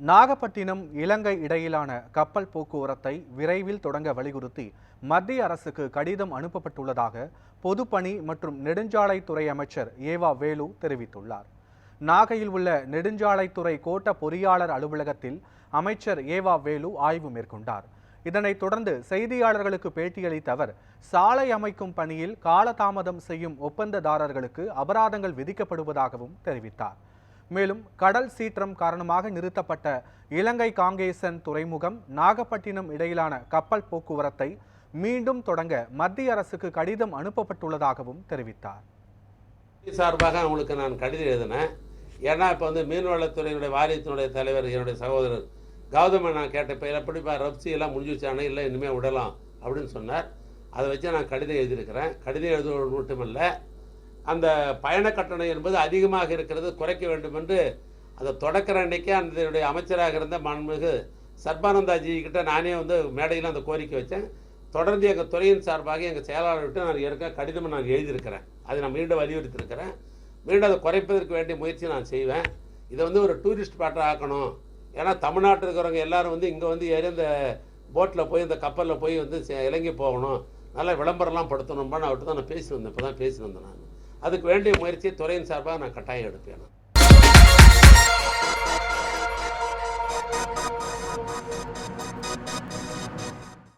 நாகப்பட்டினம் இலங்கை இடையிலான கப்பல் போக்குவரத்தை விரைவில் தொடங்க வலியுறுத்தி மத்திய அரசுக்கு கடிதம் அனுப்பப்பட்டுள்ளதாக பொதுப்பணி மற்றும் நெடுஞ்சாலைத்துறை அமைச்சர் ஏவா வேலு தெரிவித்துள்ளார். நாகையில் உள்ள நெடுஞ்சாலைத்துறை கோட்ட பொறியாளர் அலுவலகத்தில் அமைச்சர் ஏவா வேலு ஆய்வு மேற்கொண்டார். இதனைத் தொடர்ந்து செய்தியாளர்களுக்கு பேட்டியளித்த அவர் சாலை அமைக்கும் பணியில் காலதாமதம் செய்யும் ஒப்பந்ததாரர்களுக்கு அபராதங்கள் விதிக்கப்படுவதாகவும் தெரிவித்தார். மேலும் கடல் சீற்றம் காரணமாக நிறுத்தப்பட்ட இலங்கை காங்கேசன் துறைமுகம் நாகப்பட்டினம் இடையிலான கப்பல் போக்குவரத்தை மீண்டும் தொடங்க மத்திய அரசுக்கு கடிதம் அனுப்பப்பட்டுள்ளதாகவும் தெரிவித்தார். சார்பாக அவங்களுக்கு நான் கடிதம் எழுதினேன். ஏன்னா இப்போ வந்து மீன்வளத்துறையினுடைய வாரியத்தினுடைய தலைவர் என்னுடைய சகோதரர் கௌதம நான் கேட்டப்ப எப்படிப்பா ரப்சி எல்லாம் முடிஞ்சுச்சானே இல்லை இனிமேல் விடலாம். அப்படின்னு சொன்னார். அதை வச்சு நான் கடிதம் எழுதியிருக்கிறேன். கடிதம் எழுதுவது மட்டுமல்ல அந்த பயண கட்டணம் என்பது அதிகமாக இருக்கிறது குறைக்க வேண்டும் என்று அதை தொடக்கிற அன்னைக்கே அந்த அமைச்சராக இருந்த மன்மிகு சர்பானந்தாஜி கிட்ட நானே வந்து மேடையில் அந்த கோரிக்கை வச்சேன். தொடர்ந்து எங்கள் துறையின் சார்பாக எங்கள் செயலாளர்கிட்ட நான் ஏற்க கடிதம் நான் எழுதியிருக்கிறேன். அதை நான் மீண்டும் வலியுறுத்தியிருக்கிறேன். மீண்டும் அதை குறைப்பதற்கு வேண்டிய முயற்சி நான் செய்வேன். இதை வந்து ஒரு டூரிஸ்ட் பேட்டர் ஆக்கணும். ஏன்னா தமிழ்நாட்டில் இருக்கிறவங்க எல்லாரும் வந்து இங்கே வந்து ஏறி இந்த போட்டில் போய் இந்த கப்பலில் போய் வந்து சே- இலங்கை போகணும். நல்லா விளம்பரம்லாம் படுத்தணும்பான்னு அவர்கிட்ட தான் நான் பேசி வந்தேன். இப்போ தான் பேசி வந்தேன் நான். அதுக்கு வேண்டிய முயற்சியை துறையின் சார்பாக நான் கட்டாயம் எடுப்பேன்.